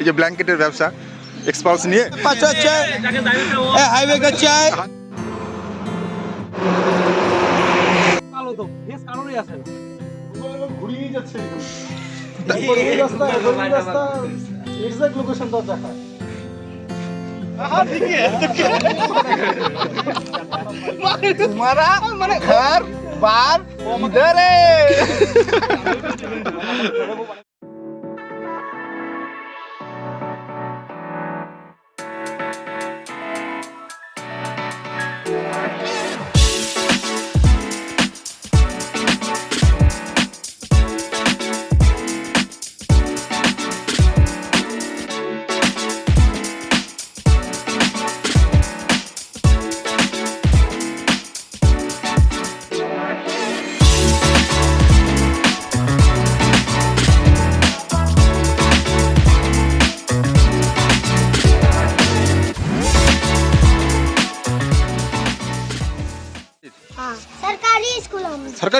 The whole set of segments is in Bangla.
এই যে ব্ল্যাঙ্কেটের ব্যবসা এক্সপালস নিয়ে পাঁচ হচ্ছে এ হাইওয়ে করছে কালো তো ফেস কালোরই আছে ঘুরিয়ে যাচ্ছে এই রাস্তা এই রাস্তা এক্সাক্ট লোকেশনটা দেখা तुम्हारा माने घर बार इधर है हाँ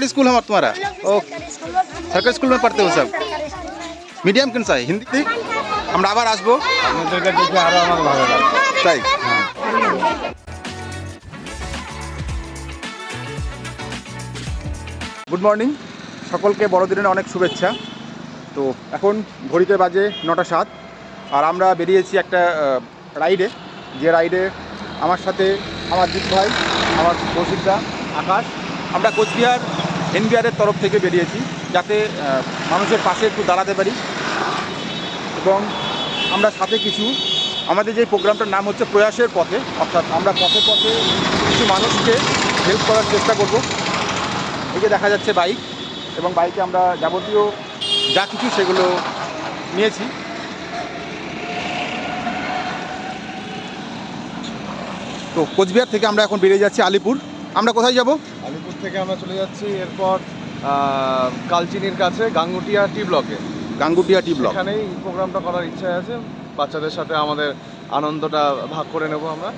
सरकारी स्कूल है तुम्हारा ओ सरकारी स्कूल में सरकारी स्कूल में पढ़ते हो सब सरकारी स्कूल में মিডিয়াম কেন চাই হিন্দি আমরা আবার আসবো আপনাদেরকে দেখে আরো আমার ভালো লাগে তাই গুড মর্নিং সকলকে বড়দিনের অনেক শুভেচ্ছা তো এখন ঘড়িতে বাজে নটা সাত আর আমরা বেরিয়েছি একটা রাইডে যে রাইডে আমার সাথে আমার দীপ ভাই আমার কৌশিকদা আকাশ আমরা কোচবিহার এনবিআরের তরফ থেকে বেরিয়েছি যাতে মানুষের পাশে একটু দাঁড়াতে পারি। এবং আমরা সাথে কিছু, আমাদের যে প্রোগ্রামটার নাম হচ্ছে প্রয়াসের পথে, অর্থাৎ আমরা পথে পথে কিছু মানুষকে হেল্প করার চেষ্টা করব। এই যে দেখা যাচ্ছে বাইক এবং বাইকে আমরা যাবতীয় যা কিছু সেগুলো নিয়েছি। তো কোচবিহার থেকে আমরা এখন বেরিয়ে যাচ্ছি আলিপুর। আমরা কোথায় যাব? থেকে আমরা চলে যাচ্ছি এরপর কালচিনির কাছে গাঙ্গুটিয়া টি ব্লকে। Gangutia T block. এখানেই প্রোগ্রামটা করার ইচ্ছা আছে। বাচ্চাদের সাথে আমাদের আনন্দটা ভাগ করে নেব আমরা।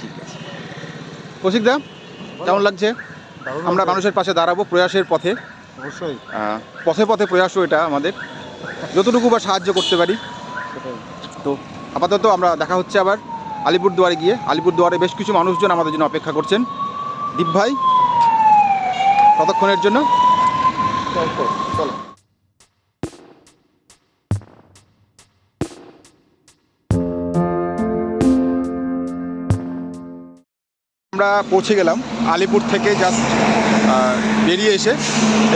ঠিক আছে। কৌশিকদা কেমন লাগছে? আমরা মানুষের পাশে দাঁড়াবো প্রয়াসের পথে। অবশ্যই। পথে পথে প্রয়াসও এটা আমাদের। যতটুকু বা সাহায্য করতে পারি। তো আপাতত আমরা দেখা হচ্ছে আবার আলিপুরদুয়ারে গিয়ে। আলিপুরদুয়ারে বেশ কিছু মানুষজন আমাদের জন্য অপেক্ষা করছেন। দীপ ভাই ততক্ষণের জন্য। চলো আমরা পৌঁছে গেলাম আলিপুর থেকে জাস্ট বেরিয়ে এসে।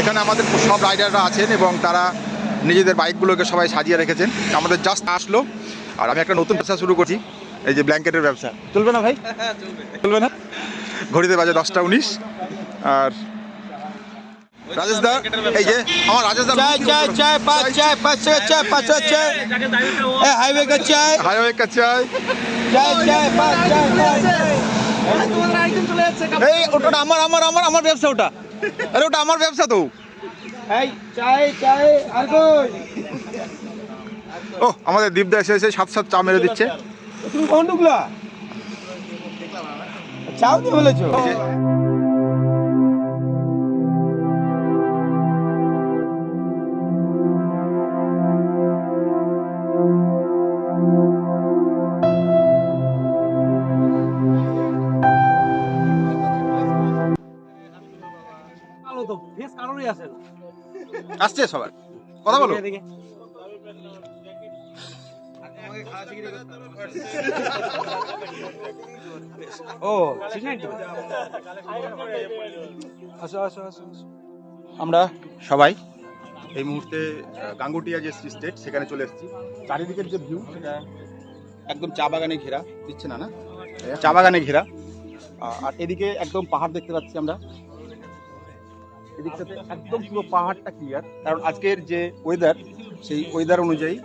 এখানে আমাদের সব রাইডাররা আছেন এবং তারা নিজেদের বাইকগুলোকে সবাই সাজিয়ে রেখেছেন। আমাদের জাস্ট আসলো। আর আমি একটা নতুন ব্যবসা শুরু করছি এই যে ব্ল্যাঙ্কেটের ব্যবসা। চলবে না ভাই? চলবে না? ঘড়িতে বাজে দশটা উনিশ। আর রাজেশ দা এই যে আমার রাজেশ এই ওটা আমার আমার আমার আমার ব্যবসা ওটা। আরে ওটা আমার ব্যবসা তো। ও আমাদের দীপদা এসে এসে সাত সাত চা মেরে দিচ্ছে। চাও কি বলেছ আসছে সবাই কথা বলো। এদিকে। ও সিগন্যাল আসো আসো আসো আসো। আমরা সবাই এই মুহূর্তে গাঙ্গুটিয়া যে স্টেট সেখানে চলে এসেছি। চারিদিকের যে ভিউ সেটা একদম চা বাগানে ঘেরা। দিচ্ছে না না? চা বাগানে ঘেরা। আর এদিকে একদম পাহাড় দেখতে পাচ্ছি আমরা। এদিকটাতে একদম পুরো পাহাড়টা ক্লিয়ার কারণ আজকের যে ওয়েদার সেই ওয়েদার অনুযায়ী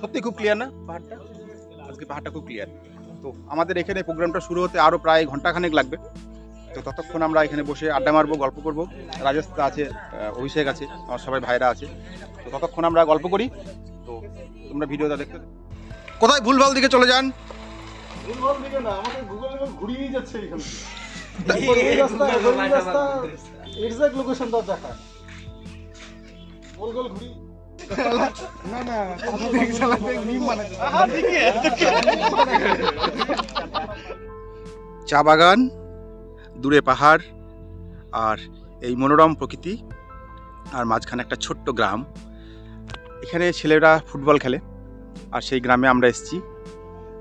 সত্যি খুব ক্লিয়ার না? পাহাড়টা? আজকে পাহাড়টা খুব ক্লিয়ার তো আমাদের এখানে প্রোগ্রামটা শুরু হতে আরও প্রায় ঘন্টাখানেক লাগবে। তো ততক্ষণ আমরা এখানে বসে আড্ডা মারবো গল্প করব। রাজেশ আছে অভিষেক আছে আমার সবাই ভাইরা আছে। তো ততক্ষণ আমরা গল্প করি। তো তোমরা ভিডিওটা দেখতে কোথায় ভুলভাল দিকে চলে যান? ভুলভাল দিকে না আমাদের গুগল এবার ঘুরিয়ে যাচ্ছে এখানে। এক্সাক্ট লোকেশনটা দেখা গোল গোল ঘুরি। চা বাগান, দূরে পাহাড় আর এই মনোরম প্রকৃতি আর মাঝখানে একটা ছোট্ট গ্রাম। এখানে ছেলেরা ফুটবল খেলে আর সেই গ্রামে আমরা এসেছি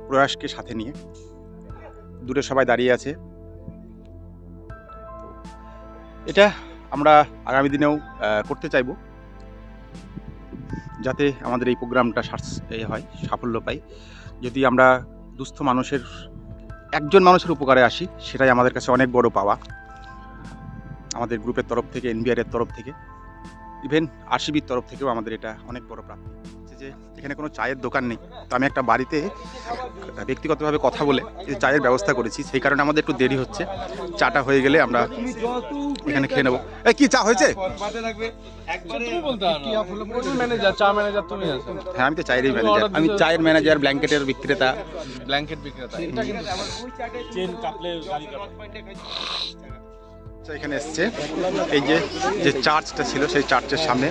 প্রয়াসকে সাথে নিয়ে। দূরে সবাই দাঁড়িয়ে আছে। এটা আমরা আগামী দিনেও করতে চাইব। যাতে আমাদের এই প্রোগ্রামটা হয়, সাফল্য পাই। যদি আমরা দুস্থ মানুষের, একজন মানুষের উপকারে আসি, সেটাই আমাদের কাছে অনেক বড় পাওয়া। আমাদের গ্রুপের তরফ থেকে এনবিআর এর তরফ থেকে, ইভেন আরসিবির তরফ থেকেও আমাদের এটা অনেক বড় প্রাপ্তি। যে এখানে কোনো চায়ের দোকান নেই। তো আমি একটা বাড়িতে ব্যক্তিগতভাবে কথা বলে এই চায়ের ব্যবস্থা করেছি সেই কারণে আমাদের একটু দেরি হচ্ছে। চাটা হয়ে গেলে আমরা এখানে খেয়ে নেব। এই কি চা হয়েছে? ম্যানেজার চা ম্যানেজার তুমি আছো হ্যাঁ আমি তো চায়েরই ম্যানেজার আমি চায়ের ম্যানেজার ব্ল্যাঙ্কেটের বিক্রেতা। ব্ল্যাঙ্কেট বিক্রেতা। আচ্ছা, এখানে এসছে। এই যে যে চার্চটা ছিল সেই চার্চের সামনে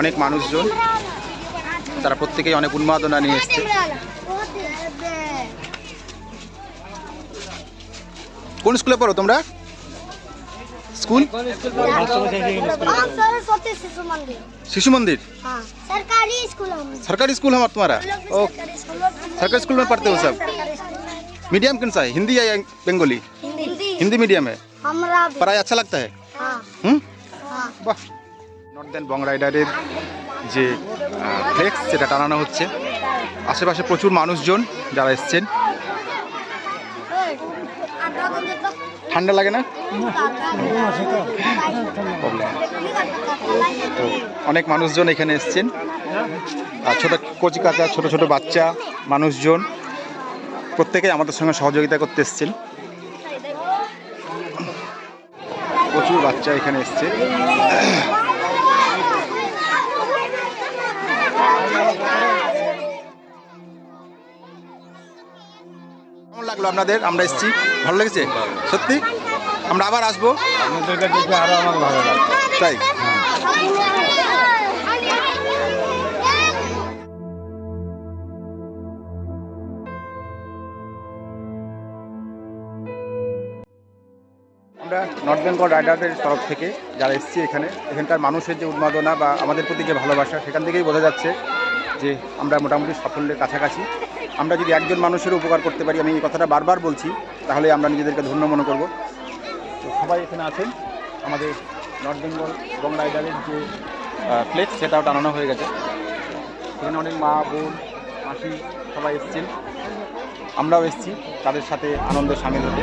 অনেক মানুষজন তারা প্রত্যেকেই অনেক উন্মাদনা নিয়ে এসছে কোন স্কুলে পড়ো তোমরা স্কুল सरस्वती शिशु मंदिर शिशु मंदिर हाँ सरकारी स्कूल हम सरकारी स्कूल है तुम्हारा ओ सरकारी स्कूल में- सरकारी स्कूल में पढ़ते हो सब सरकारी स्कूल में। मीडियम कौन सा है हिंदी या बंगाली हिंदी हिंदी मीडियम है हमरा भी पढ़ाई अच्छा लगता है हाँ হুম हाँ বাহ নর্দার্ন বং রাইডারের যে ফ্লেক্স সেটা টানানো হচ্ছে। আশেপাশে প্রচুর মানুষজন যারা এসছেন। ঠান্ডা লাগে না? তো অনেক মানুষজন এখানে এসছেন। আর ছোটো কচি কাচা, ছোটো ছোটো বাচ্চা, মানুষজন প্রত্যেকেই আমাদের সঙ্গে সহযোগিতা করতে এসছেন। প্রচুর বাচ্চা এখানে এসছে। কেমন লাগল আপনাদের? আমরা এসেছি। ভালো লেগেছে? সত্যি? আমরা আবার আসব। আমার ভালো তাই? আমরা নর্থ বেঙ্গল রাইডারদের তরফ থেকে যারা এসেছি এখানে এখানকার মানুষের যে উন্মাদনা বা আমাদের প্রতি যে ভালোবাসা সেখান থেকেই বোঝা যাচ্ছে। যে আমরা মোটামুটি সাফল্যের কাছাকাছি। আমরা যদি একজন মানুষের উপকার করতে পারি, আমি এই কথাটা বারবার বলছি, তাহলে আমরা নিজেদেরকে ধন্য মনে করব। তো সবাই এখানে আছেন। আমাদের নর্থ বেঙ্গল এবং রাইডারের যে ফ্লেক্স সেটাও টানানো হয়ে গেছে। এখানে অনেক মা, বোন, মাসি সবাই এসেছেন। আমরাও এসেছি, তাদের সাথে আনন্দে সামিল হতে।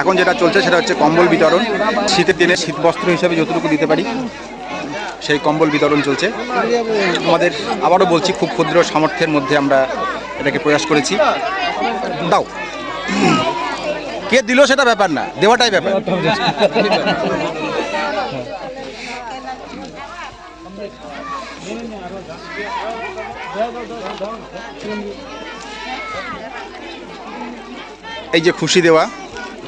এখন যেটা চলছে সেটা হচ্ছে কম্বল বিতরণ। শীতের দিনে শীত বস্ত্র হিসাবে যতটুকু দিতে পারি, সেই কম্বল বিতরণ চলছে। আমাদের আবারও বলছি, খুব ক্ষুদ্র সামর্থ্যের মধ্যে আমরা এটাকে প্রয়াস করেছি। দাও। কে দিল সেটা ব্যাপার না, দেওয়াটাই ব্যাপার। এই যে খুশি দেওয়া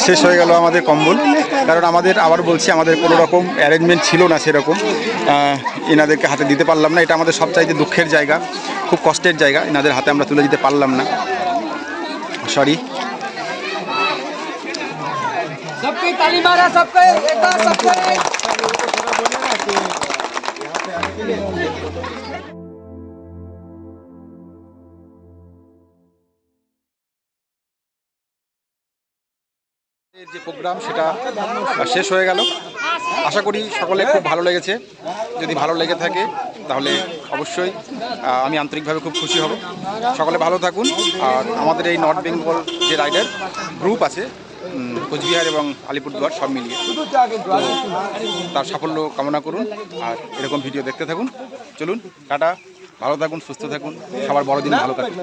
শেষ হয়ে গেল আমাদের কম্বল কারণ আমাদের আবার বলছি আমাদের কোনো রকম অ্যারেঞ্জমেন্ট ছিল না সেরকম আহ, এনাদেরকে হাতে দিতে পারলাম না এটা আমাদের সবচাইতে দুঃখের জায়গা খুব কষ্টের জায়গা এনাদের হাতে আমরা তুলে দিতে পারলাম না সরি सबकी ताली मारा सबको যে প্রোগ্রাম সেটা শেষ হয়ে গেল। আশা করি সকলে খুব ভালো লেগেছে। যদি ভালো লেগে থাকে, তাহলে অবশ্যই আমি আন্তরিকভাবে খুব খুশি হব। সকলে ভালো থাকুন। আর আমাদের এই নর্থ বেঙ্গল যে রাইডার গ্রুপ আছে কোচবিহার এবং আলিপুরদুয়ার সব মিলিয়ে তো তার সাফল্য কামনা করুন আর এরকম ভিডিও দেখতে থাকুন চলুন টাটা ভালো থাকুন সুস্থ থাকুন সবার বড়দিন ভালো কাটুন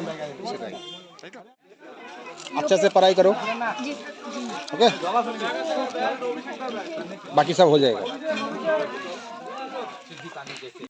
সেটাই তাই তো अच्छा से पढ़ाई करो ओके बाकी सब हो जाएगा